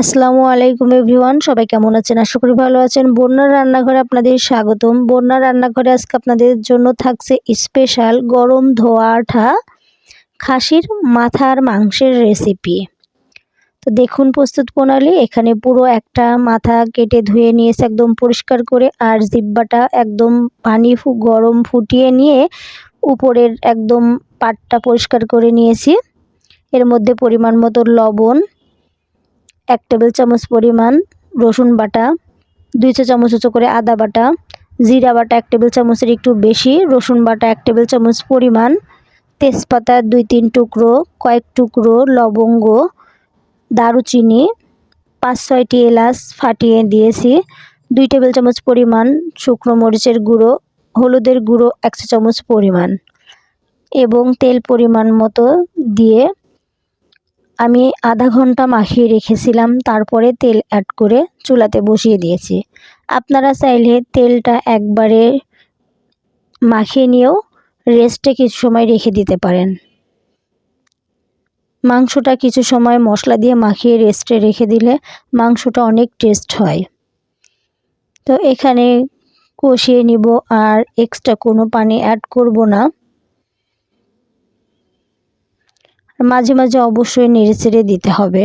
আসসালামু আলাইকুম এভরিওয়ান, সবাই কেমন আছেন? আশা করি ভালো আছেন। বন্যার রান্নাঘরে আপনাদের স্বাগতম। বন্যার রান্নাঘরে আজকে আপনাদের জন্য থাকছে স্পেশাল গরম ধোয়া আঠা খাসির মাথার মাংসের রেসিপি। তো দেখুন প্রস্তুত প্রণালী, এখানে পুরো একটা মাথা কেটে ধুয়ে নিয়েছে একদম পরিষ্কার করে, আর জিব্বাটা একদম পানি গরম ফুটিয়ে নিয়ে উপরের একদম পাটটা পরিষ্কার করে নিয়েছি। এর মধ্যে পরিমাণ মতো লবণ এক টেবিল চামচ পরিমাণ রসুন বাটা, দুই চা চামচ উঁচু করে আদা বাটা, জিরা বাটা এক টেবিল চামচের একটু বেশি, রসুন বাটা এক টেবিল চামচ পরিমাণ, তেজপাতা দুই তিন টুকরো, কয়েক টুকরো লবঙ্গ, দারুচিনি, পাঁচ ছয়টি এলাচ ফাটিয়ে দিয়েছি, দুই টেবিল চামচ পরিমাণ শুকনো মরিচের গুঁড়ো, হলুদের গুঁড়ো এক চামচ পরিমাণ, এবং তেল পরিমাণ মতো দিয়ে আমি আধা ঘণ্টা মাখিয়ে রেখেছিলাম, তারপরে তেল অ্যাড করে চুলাতে বসিয়ে দিয়েছি। আপনারা চাইলে তেলটা একবারে মাখিয়ে নিয়েও রেস্টে কিছু সময় রেখে দিতে পারেন। মাংসটা কিছু সময় মশলা দিয়ে মাখিয়ে রেস্টে রেখে দিলে মাংসটা অনেক টেস্ট হয়। তো এখানে কষিয়ে নিব, আর এক্সট্রা কোনো পানি অ্যাড করব না। মাঝে মাঝে অবশ্যই নেড়ে চেড়ে দিতে হবে।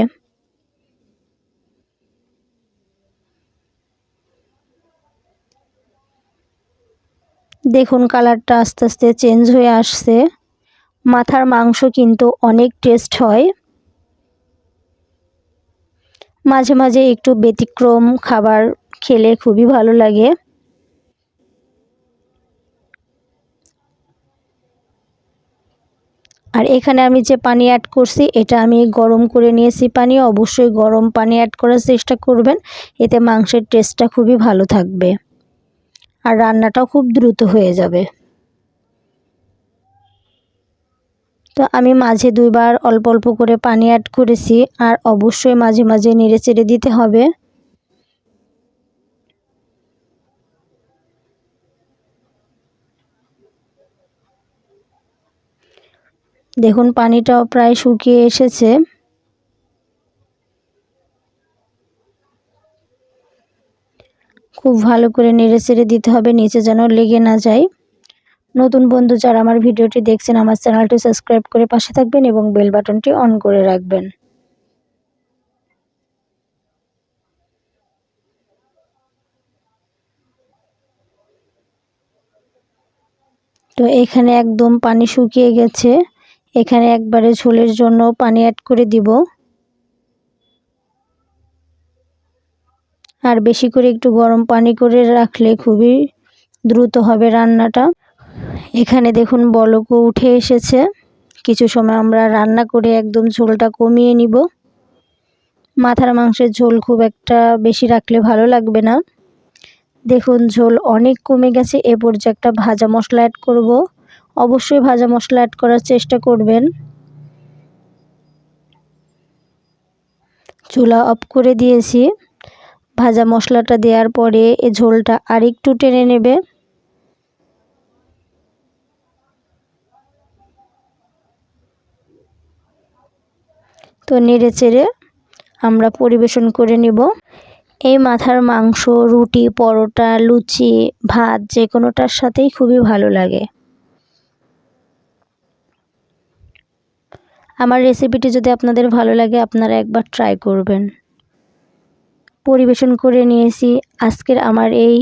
দেখুন কালারটা আস্তে আস্তে চেঞ্জ হয়ে আসছে। মাথার মাংস কিন্তু অনেক টেস্ট হয়। মাঝে মাঝে একটু ব্যতিক্রম খাবার খেলে খুবই ভালো লাগে। আর এখানে আমি যে পানি অ্যাড করছি, এটা আমি গরম করে নিয়েছি পানি। অবশ্যই গরম পানি অ্যাড করার চেষ্টা করবেন, এতে মাংসের টেস্টটা খুবই ভালো থাকবে। আর রান্নাটাও খুব দ্রুত হয়ে যাবে। তো আমি মাঝে দুইবার অল্প অল্প করে পানি অ্যাড করেছি, আর অবশ্যই মাঝে মাঝে নেড়ে চেড়ে দিতে হবে। দেখুন পানিটাও প্রায় শুকিয়ে এসেছে। খুব ভালো করে নেড়ে চেড়ে দিতে হবে, নিচে যেন লেগে না যায়। নতুন বন্ধু যারা আমার ভিডিওটি দেখছেন, আমার চ্যানেলটি সাবস্ক্রাইব করে পাশে থাকবেন এবং বেল বাটনটি অন করে রাখবেন। তো এখানে একদম পানি শুকিয়ে গেছে। এখানে একবারে ঝোলের জন্য পানি অ্যাড করে দিব। আর বেশি করে একটু গরম পানি করে রাখলে খুবই দ্রুত হবে রান্নাটা। এখানে দেখুন বলকও উঠে এসেছে। কিছু সময় আমরা রান্না করে একদম ঝোলটা কমিয়ে নিব। মাথার মাংসের ঝোল খুব একটা বেশি রাখলে ভালো লাগবে না। দেখুন ঝোল অনেক কমে গেছে। এ পর্যায়ে একটা ভাজা মশলা অ্যাড করব। অবশ্যই ভাজা মশলা অ্যাড করার চেষ্টা করবেন। চুলা অফ করে দিয়েছি। ভাজা মশলাটা দেওয়ার পরে এ ঝোলটা আরেকটু টেনে নেবে। তো নেড়ে চেড়ে আমরা পরিবেশন করে নিব। এই মাথার মাংস, রুটি, পরোটা, লুচি, ভাত যে কোনোটার সাথেই খুবই ভালো লাগে। আমার রেসিপিটি যদি আপনাদের ভালো লাগে, আপনারা একবার ট্রাই করবেন। পরিবেশন করে নিয়েছি। আজকের আমার এই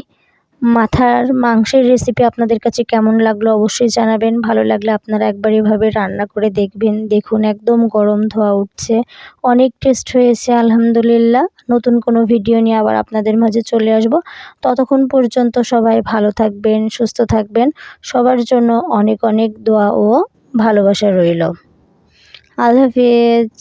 মাথার মাংসের রেসিপি আপনাদের কাছে কেমন লাগল অবশ্যই জানাবেন। ভালো লাগলে আপনারা একবার এভাবে রান্না করে দেখবেন। দেখুন, একদম গরম ধোয়া উঠছে। অনেক টেস্ট হয়েছে, আলহামদুলিল্লাহ। নতুন কোনো ভিডিও নিয়ে আবার আপনাদের মাঝে চলে আসব। ততক্ষণ পর্যন্ত সবাই ভালো থাকবেন, সুস্থ থাকবেন। সবার জন্য অনেক অনেক দোয়া ও ভালোবাসা রইল। আল্লাহ হাফিজ।